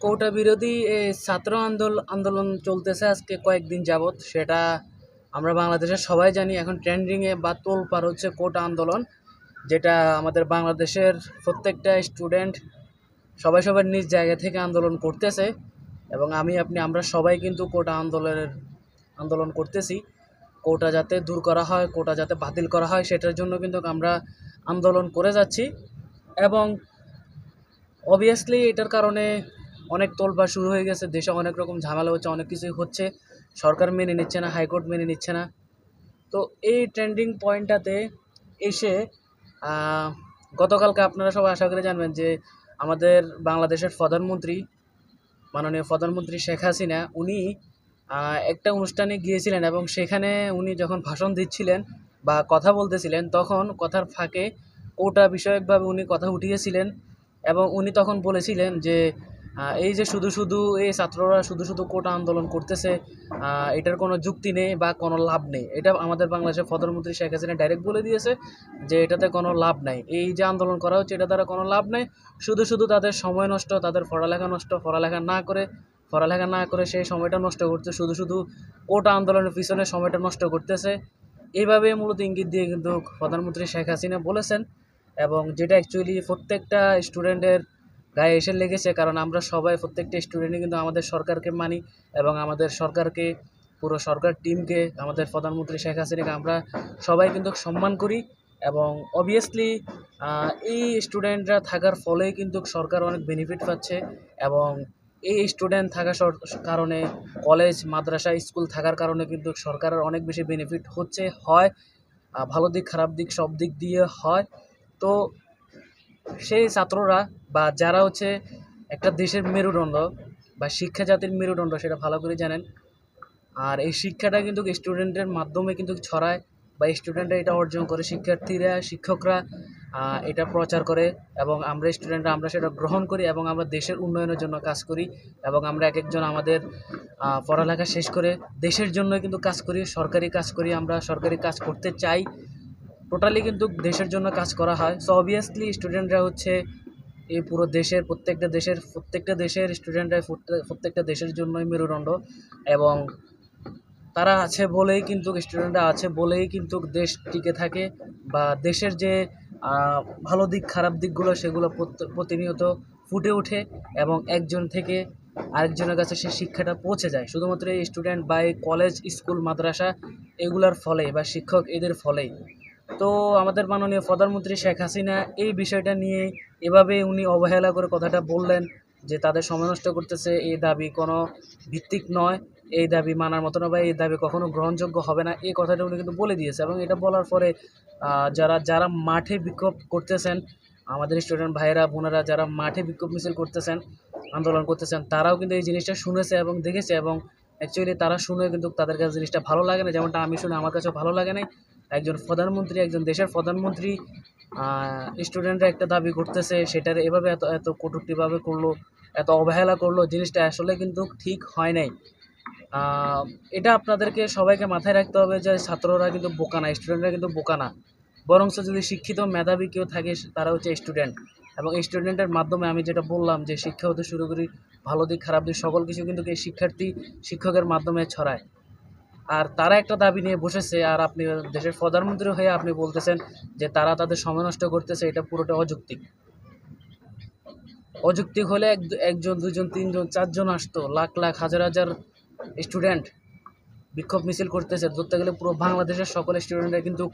কোটা বিরোধী ছাত্র আন্দোলন আন্দোলন চলতেছে আজকে কয়েকদিন যাবৎ। সেটা আমরা বাংলাদেশের সবাই জানি। এখন ট্রেন্ডিংয়ে বা তোলপার হচ্ছে কোটা আন্দোলন, যেটা আমাদের বাংলাদেশের প্রত্যেকটা স্টুডেন্ট সবাই সবার নিজ জায়গা থেকে আন্দোলন করতেছে এবং আমি, আপনি, আমরা সবাই কিন্তু কোটা আন্দোলনের, আন্দোলন করতেছি। কোটা যাতে দূর করা হয়, কোটা যাতে বাতিল করা হয়, সেটার জন্য কিন্তু আমরা আন্দোলন করে যাচ্ছি। এবং অবভিয়াসলি এটার কারণে অনেক তোলপাড় শুরু হয়ে গেছে, দেশে অনেক রকম ঝামেলা হচ্ছে, অনেক কিছুই হচ্ছে। সরকার মেনে নিচ্ছে না, হাইকোর্ট মেনে নিচ্ছে না। তো এই ট্রেন্ডিং পয়েন্টটাতে এসে গতকালকে আপনারা সবাই আশা করে জানবেন যে আমাদের বাংলাদেশের প্রধানমন্ত্রী, মাননীয় প্রধানমন্ত্রী শেখ হাসিনা, উনি একটা অনুষ্ঠানে গিয়েছিলেন এবং সেখানে উনি যখন ভাষণ দিচ্ছিলেন বা কথা বলতেছিলেন, তখন কথার ফাঁকে কোটা বিষয়কভাবে উনি কথা উঠিয়েছিলেন এবং উনি তখন বলেছিলেন যে এই যে শুধু শুধু এই ছাত্ররা শুধু শুধু কোটা আন্দোলন করতেছে এটার কোনো যুক্তি নেই বা কোনো লাভ নেই। এটা আমাদের বাংলাদেশের প্রধানমন্ত্রী শেখ হাসিনা ডাইরেক্ট বলে দিয়েছে যে এটাতে কোনো লাভ নাই। এই যে আন্দোলন করা হচ্ছে, এটা দ্বারা কোনো লাভ নাই। শুধু শুধু তাদের সময় নষ্ট, তাদের পড়ালেখা নষ্ট, পড়ালেখা না করে, পড়ালেখা না করে সেই সময়টা নষ্ট করতে শুধু শুধু কোটা আন্দোলনের পিছনে সময়টা নষ্ট করতেছে। এইভাবে মূলত ইঙ্গিত দিয়ে কিন্তু প্রধানমন্ত্রী শেখ হাসিনা বলেছেন এবং যেটা অ্যাকচুয়ালি প্রত্যেকটা স্টুডেন্টের গায়ে এসে লেগেছে, কারণ আমরা সবাই প্রত্যেকটা স্টুডেন্টই কিন্তু আমাদের সরকারকে মানি এবং আমাদের সরকারকে, পুরো সরকার টিমকে আমাদের প্রধানমন্ত্রী শেখ হাসিনাকে আমরা সবাই কিন্তু সম্মান করি এবং অবভিয়াসলি এই স্টুডেন্টরা থাকার ফলে কিন্তু সরকার অনেক বেনিফিট পাচ্ছে এবং এই স্টুডেন্ট থাকার কারণে কলেজ মাদ্রাসা স্কুল থাকার কারণে কিন্তু সরকারের অনেক বেশি বেনিফিট হচ্ছে, হয় ভালো দিক, খারাপ দিক সব দিক দিয়ে হয়। তো সেই ছাত্ররা বা যারা হচ্ছে একটা দেশের মেরুদণ্ড বা শিক্ষা জাতির মেরুদণ্ড সেটা ভালো করে জানেন। আর এই শিক্ষাটা কিন্তু স্টুডেন্টের মাধ্যমে কিন্তু ছড়ায় বা স্টুডেন্টরা এটা অর্জন করে। শিক্ষার্থীরা, শিক্ষকরা এটা প্রচার করে এবং আমরা স্টুডেন্টরা আমরা সেটা গ্রহণ করি এবং আমরা দেশের উন্নয়নের জন্য কাজ করি এবং আমরা এক একজন আমাদের পড়ালেখা শেষ করে দেশের জন্য কিন্তু কাজ করি, সরকারি কাজ করি, আমরা সরকারি কাজ করতে চাই। টোটালি কিন্তু দেশের জন্য কাজ করা হয়। সো অবভিয়াসলি স্টুডেন্টরা হচ্ছে এই পুরো দেশের, প্রত্যেকটা দেশের প্রত্যেকটা দেশের স্টুডেন্টরা প্রত্যেকটা দেশের জন্যই মেরুদণ্ড এবং তারা আছে বলেই কিন্তু স্টুডেন্টরা আছে বলেই কিন্তু দেশ টিকে থাকে বা দেশের যে ভালো দিক, খারাপ দিকগুলো সেগুলো প্রত- প্রতিনিয়ত ফুটে ওঠে এবং একজন থেকে আরেকজনের কাছে সেই শিক্ষাটা পৌঁছে যায়। শুধুমাত্র এই স্টুডেন্ট বা এই কলেজ স্কুল মাদ্রাসা এগুলার ফলে বা শিক্ষক এদের ফলেই। তো আমাদের মাননীয় প্রধানমন্ত্রী শেখ হাসিনা এই বিষয়টা নিয়ে এভাবে উনি অবহেলা করে কথাটা বললেন যে তাদের সময় নষ্ট করতেছে, এই দাবি কোনো ভিত্তিক নয়, এই দাবি মানার মতো না বা এই দাবি কখনো গ্রহণযোগ্য হবে না। এই কথাটা উনি কিন্তু বলে দিয়েছে এবং এটা বলার পরে যারা যারা মাঠে বিক্ষোভ করতেছেন, আমাদের স্টুডেন্ট ভাইয়েরা, বোনেরা যারা মাঠে বিক্ষোভ মিছিল করতেছেন, আন্দোলন করতেছেন, তারাও কিন্তু এই জিনিসটা শুনেছে এবং দেখেছে এবং অ্যাকচুয়ালি তারা শুনে কিন্তু তাদের কাছে জিনিসটা ভালো লাগে না। যেমনটা আমি শুনে, আমার কাছেও ভালো লাগে নাই। একজন প্রধানমন্ত্রী, একজন দেশের প্রধানমন্ত্রী স্টুডেন্টরা একটা দাবি করতেছে, সেটার এভাবে এত এত কটুক্তিভাবে করল, এত অবহেলা করল, জিনিসটা আসলে কিন্তু ঠিক হয় নাই। এটা আপনাদেরকে সবাইকে মাথায় রাখতে হবে যে ছাত্ররা কিন্তু বোকা না স্টুডেন্টরা কিন্তু বোকা না। বরঞ্চ যদি শিক্ষিত মেধাবী কেউ থাকে, তারা হচ্ছে স্টুডেন্ট এবং স্টুডেন্টের মাধ্যমে আমি যেটা বললাম যে শিক্ষা হতে শুরু করি, ভালো দিক, খারাপ দিক, সকল কিছু কিন্তু এই শিক্ষার্থী, শিক্ষকের মাধ্যমে ছড়ায়। আর তারা একটা দাবি নিয়ে বসেছে, আর আপনি দেশের প্রধানমন্ত্রী হয়ে আপনি বলতেছেন যে তারা তাদের সময় নষ্ট করতেছে, এটা পুরোটা অযৌক্তিক। অযৌক্তিক হলে এক, একজন, দুজন, তিনজন, চারজন আসতো, লাখ লাখ, হাজার হাজার স্টুডেন্ট বিক্ষোভ মিছিল করতেছে, ধরতে গেলে পুরো বাংলাদেশের সকল স্টুডেন্টরা কিন্তু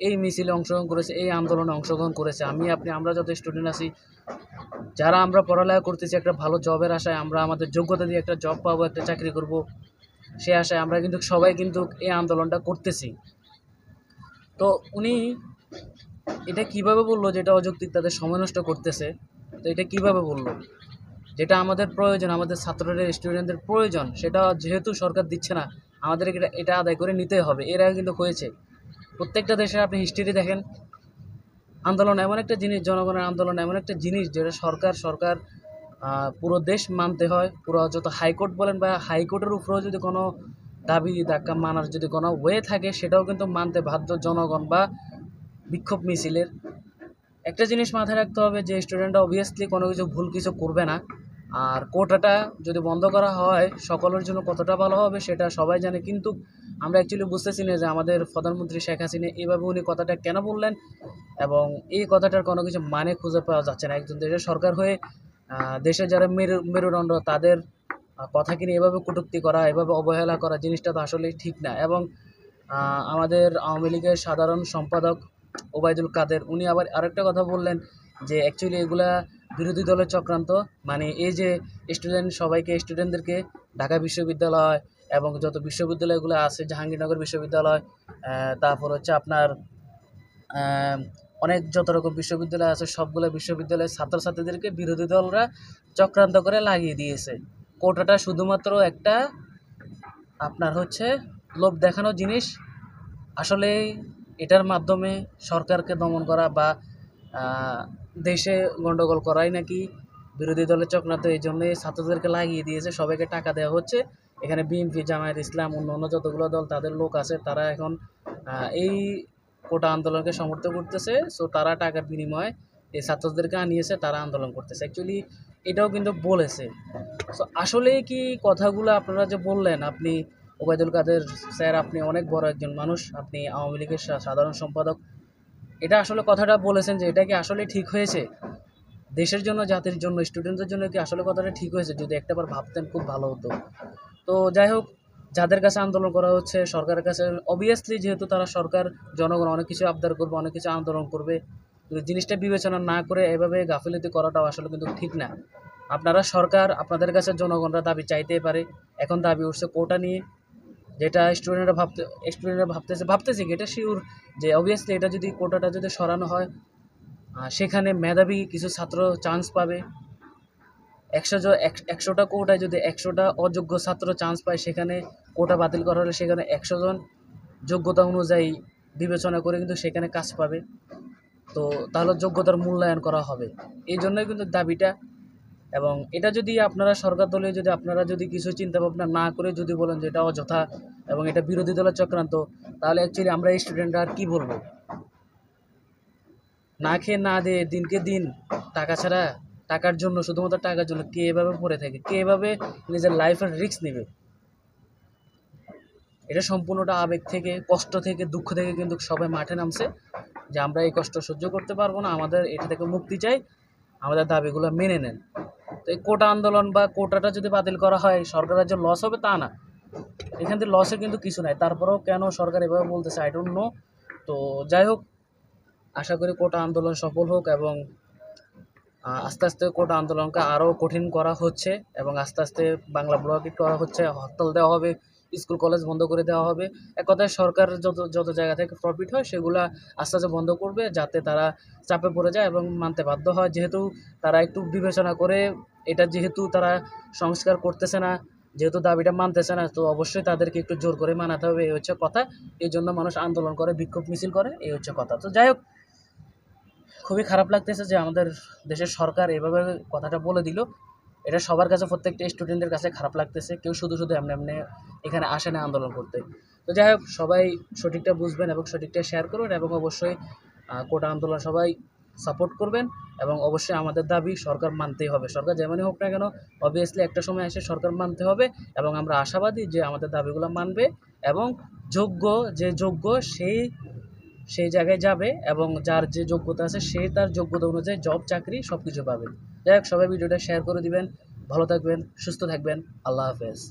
এই মিছিলে অংশগ্রহণ করেছে, এই আন্দোলনে অংশগ্রহণ করেছে। আমি, আপনি, আমরা যত স্টুডেন্ট আছি, যারা আমরা পড়ালেখা করতেছি একটা ভালো জবের আশায়, আমরা আমাদের যোগ্যতা দিয়ে একটা জব পাবো, একটা চাকরি করব সে আশায় আমরা কিন্তু সবাই কিন্তু এই আন্দোলনটা করতেছি। তো উনি এটা কীভাবে বলল যেটা অযৌক্তিক, তাদের সময় নষ্ট করতেছে, তো এটা কীভাবে বলল? যেটা আমাদের প্রয়োজন, আমাদের ছাত্রদের স্টুডেন্টদের প্রয়োজন, সেটা যেহেতু সরকার দিচ্ছে না আমাদের এটা এটা আদায় করে নিতে হবে। এর আগে কিন্তু হয়েছে। প্রত্যেকটা দেশে আপনি হিস্ট্রি দেখেন, আন্দোলন এমন একটা জিনিস, জনগণের আন্দোলন এমন একটা জিনিস, যেটা সরকার সরকার পুরো দেশ মানতে হয়, পুরো যত হাইকোর্ট বলেন বা হাইকোর্টের উপরেও যদি কোনো দাবি, ধাক্কা মানার যদি কোনো ওয়ে থাকে, সেটাও কিন্তু মানতে বাধ্য জনগণ বা বিক্ষোভ মিছিলের। একটা জিনিস মাথায় রাখতে হবে যে স্টুডেন্টরা অবভিয়াসলি কোনো কিছু ভুল কিছু করবে না। আর কোটাটা যদি বন্ধ করা হয়, সকলের জন্য কতটা ভালো হবে সেটা সবাই জানে। কিন্তু আমরা অ্যাকচুয়ালি বুঝতেছি না যে, আমাদের প্রধানমন্ত্রী শেখ হাসিনা এইভাবে উনি কথাটা কেন বললেন এবং এই কথাটার কোনো কিছু মানে খুঁজে পাওয়া যাচ্ছে না। একজন দেশের সরকার হয়ে দেশের যারা মেরু মেরুদণ্ড তাদের আহ, কথাকে নিয়ে এভাবে কটূক্তি করা এভাবে অবহেলা করা জিনিসটা তো আসলে ঠিক না। এবং আমাদের আওয়ামী লীগের সাধারণ সম্পাদক ওবায়দুল কাদের উনি আবার আরেকটা কথা বললেন যে অ্যাকচুয়ালি এগুলা বিরোধী দলের চক্রান্ত। মানে এই যে স্টুডেন্ট সবাইকে স্টুডেন্টদেরকে ঢাকা বিশ্ববিদ্যালয় এবং যত বিশ্ববিদ্যালয়গুলো আছে জাহাঙ্গীরনগর বিশ্ববিদ্যালয় তারপর হচ্ছে আপনার অনেক যত রকম বিশ্ববিদ্যালয় আছে, সবগুলো বিশ্ববিদ্যালয়ের ছাত্রছাত্রীদেরকে বিরোধী দলরা চক্রান্ত করে লাগিয়ে দিয়েছে। কোটাটা শুধুমাত্র একটা আপনার হচ্ছে লোভ দেখানো জিনিস। আসলে এটার মাধ্যমে সরকারকে দমন করা বা দেশে গণ্ডগোল করাই নাকি বিরোধী দলের চক্রান্ত, এই জন্যই ছাত্রদেরকে লাগিয়ে দিয়েছে, সবাইকে টাকা দেওয়া হচ্ছে। এখানে বিএনপি, জামায়াত ইসলাম অন্য অন্য যতগুলো দল, তাদের লোক আছে, তারা এখন এই কোটা আন্দোলনকে সমর্থন করতেছে। সো তারা টাকার বিনিময়ে এই ছাত্রদেরকে আনিয়েছে, তারা আন্দোলন করতেছে। অ্যাকচুয়ালি এটাও কিন্তু বলেছে। সো আসলে কি কথাগুলো আপনারা যে বললেন, আপনি ওবায়দুল কাদের স্যার, আপনি অনেক বড় একজন মানুষ, আপনি আওয়ামী লীগের সাধারণ সম্পাদক, এটা আসলে কথাটা বলেছেন যে এটা কি আসলে ঠিক হয়েছে? দেশের জন্য, জাতির জন্য স্টুডেন্টদের জন্য কি আসলে কথাটা ঠিক হয়েছে? যদি একটাবার ভাবতেন, খুব ভালো হতো। তো যাই হোক যাদের কাছে আন্দোলন করা হচ্ছে, সরকারের কাছে অবভিয়াসলি যেহেতু তারা সরকার, জনগণ অনেক কিছু আবদার করবে, অনেক কিছু আন্দোলন করবে। জিনিসটা বিবেচনা না করে এভাবে গাফিলতি করাটাও আসলে কিন্তু ঠিক না। আপনারা সরকার, আপনাদের কাছে জনগণরা দাবি চাইতেই পারে। এখন দাবি উঠছে কোটা নিয়ে, যেটা স্টুডেন্টরা ভাবতে স্টুডেন্টরা ভাবতেছে ভাবতেছে কি? এটা শিওর যে অবভিয়াসলি এটা যদি কোটাটা যদি সরানো হয় সেখানে মেধাবী কিছু ছাত্র চান্স পাবে। একশো একশোটা কোটায় যদি একশোটা অযোগ্য ছাত্র চান্স পায়, সেখানে কোটা বাতিল করা হলে সেখানে একশো জন যোগ্যতা অনুযায়ী বিবেচনা করে কিন্তু সেখানে কাজ পাবে। তো তাহলে যোগ্যতার মূল্যায়ন করা হবে। এই জন্যই কিন্তু দাবিটা। এবং এটা যদি আপনারা সরকার দলে যদি আপনারা যদি কিছু চিন্তা ভাবনা না করে যদি বলেন যে এটা অযথা এবং এটা বিরোধী দলের চক্রান্ত, তাহলে অ্যাকচুয়ালি আমরা স্টুডেন্টরা আর কী বলব? না খেয়ে না দিয়ে দিনকে দিন টাকা ছাড়া টাকার জন্য, শুধুমাত্র টাকার জন্য কে এভাবে পড়ে থাকে, কে এভাবে নিজের লাইফের রিস্ক নেবে? এটা সম্পূর্ণটা আবেগ থেকে, কষ্ট থেকে, দুঃখ থেকে কিন্তু সবাই মাঠে নামছে যে আমরা এই কষ্ট সহ্য করতে পারব না, আমাদের এটা থেকে মুক্তি চাই, আমাদের দাবিগুলো মেনে নেন। তো এই কোটা আন্দোলন বা কোটাটা যদি বাতিল করা হয়, সরকারের যে লস হবে তা না। এখান থেকে লসে কিন্তু কিছু নাই। তারপরেও কেন সরকার এভাবে বলতেছে? আই ডোন্ট নো তো যাই হোক, আশা করি কোটা আন্দোলন সফল হোক এবং আস্তে আস্তে কোটা আন্দোলনকে আরও কঠিন করা হচ্ছে এবং আস্তে আস্তে বাংলা ব্লকেট করা হচ্ছে হরতাল দেওয়া হবে, স্কুল, কলেজ বন্ধ করে দেওয়া হবে। এক কথায় সরকার যত যত জায়গা থেকে প্রফিট হয় সেগুলা আস্তে আস্তে বন্ধ করবে যাতে তারা চাপে পড়ে যায় এবং মানতে বাধ্য হয়। যেহেতু তারা একটু বিবেচনা করে এটা যেহেতু তারা সংস্কার করতেছে না, যেহেতু দাবিটা মানতেছে না, তো অবশ্যই তাদেরকে একটু জোর করে মানাতে হবে, এই হচ্ছে কথা। এই জন্য মানুষ আন্দোলন করে, বিক্ষোভ মিছিল করে, এই হচ্ছে কথা। তো যাই হোক খুবই খারাপ লাগতেছে যে আমাদের দেশের সরকার এভাবে কথাটা বলে দিল। এটা সবার কাছে, প্রত্যেকটা স্টুডেন্টের কাছে খারাপ লাগতেছে। কেউ শুধু শুধু এমনি এমনি এখানে আসে না আন্দোলন করতে। তো যাই হোক, সবাই সঠিকটা বুঝবেন এবং সঠিকটা শেয়ার করবেন এবং অবশ্যই কোটা আন্দোলন সবাই সাপোর্ট করবেন এবং অবশ্যই আমাদের দাবি সরকার মানতেই হবে। সরকার যেমনই হোক না কেন অবভিয়াসলি একটা সময় এসে সরকার মানতে হবে এবং আমরা আশাবাদী যে আমাদের দাবিগুলো মানবে এবং যোগ্য, যে যোগ্য সেই সেই জায়গায় যাবে এবং যার যে যোগ্যতা আছে সে তার যোগ্যতা অনুযায়ী জব চাকরি সব কিছু পাবে। যাই হোক, সবাই ভিডিওটা শেয়ার করে দিবেন। ভালো থাকবেন, সুস্থ থাকবেন। আল্লাহ হাফেজ।